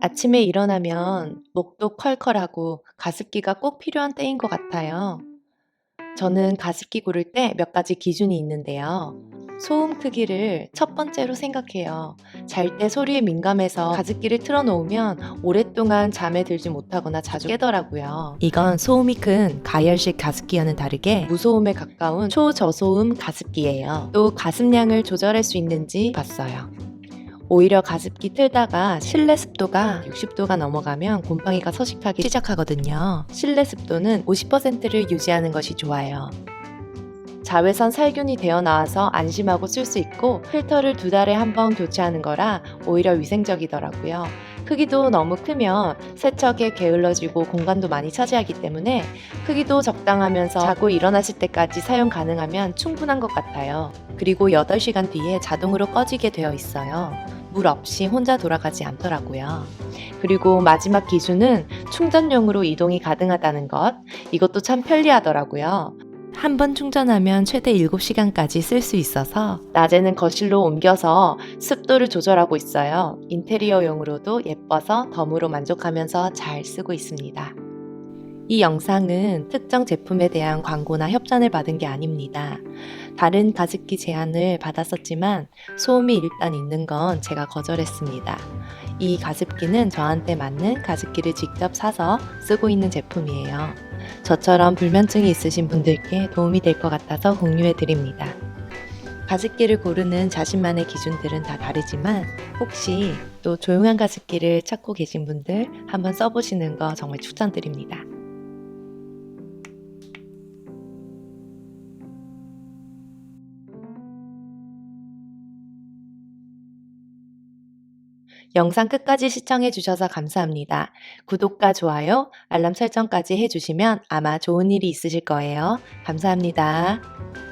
아침에 일어나면 목도 컬컬하고 가습기가 꼭 필요한 때인 것 같아요. 저는 가습기 고를 때 몇 가지 기준이 있는데요. 소음 크기를 첫 번째로 생각해요. 잘 때 소리에 민감해서 가습기를 틀어놓으면 오랫동안 잠에 들지 못하거나 자주 깨더라고요. 이건 소음이 큰 가열식 가습기와는 다르게 무소음에 가까운 초저소음 가습기예요. 또 가습량을 조절할 수 있는지 봤어요. 오히려 가습기 틀다가 실내 습도가 60도가 넘어가면 곰팡이가 서식하기 시작하거든요. 실내 습도는 50%를 유지하는 것이 좋아요. 자외선 살균이 되어 나와서 안심하고 쓸 수 있고 필터를 두 달에 한 번 교체하는 거라 오히려 위생적이더라고요. 크기도 너무 크면 세척에 게을러지고 공간도 많이 차지하기 때문에 크기도 적당하면서 자고 일어나실 때까지 사용 가능하면 충분한 것 같아요. 그리고 8시간 뒤에 자동으로 꺼지게 되어 있어요. 물 없이 혼자 돌아가지 않더라고요. 그리고 마지막 기준은 충전용으로 이동이 가능하다는 것. 이것도 참 편리하더라고요. 한 번 충전하면 최대 7시간까지 쓸 수 있어서 낮에는 거실로 옮겨서 습도를 조절하고 있어요. 인테리어용으로도 예뻐서 덤으로 만족하면서 잘 쓰고 있습니다. 이 영상은 특정 제품에 대한 광고나 협찬을 받은 게 아닙니다. 다른 가습기 제안을 받았었지만 소음이 일단 있는 건 제가 거절했습니다. 이 가습기는 저한테 맞는 가습기를 직접 사서 쓰고 있는 제품이에요. 저처럼 불면증이 있으신 분들께 도움이 될 것 같아서 공유해 드립니다. 가습기를 고르는 자신만의 기준들은 다 다르지만 혹시 또 조용한 가습기를 찾고 계신 분들 한번 써보시는 거 정말 추천드립니다. 영상 끝까지 시청해 주셔서 감사합니다. 구독과 좋아요, 알람 설정까지 해주시면 아마 좋은 일이 있으실 거예요. 감사합니다.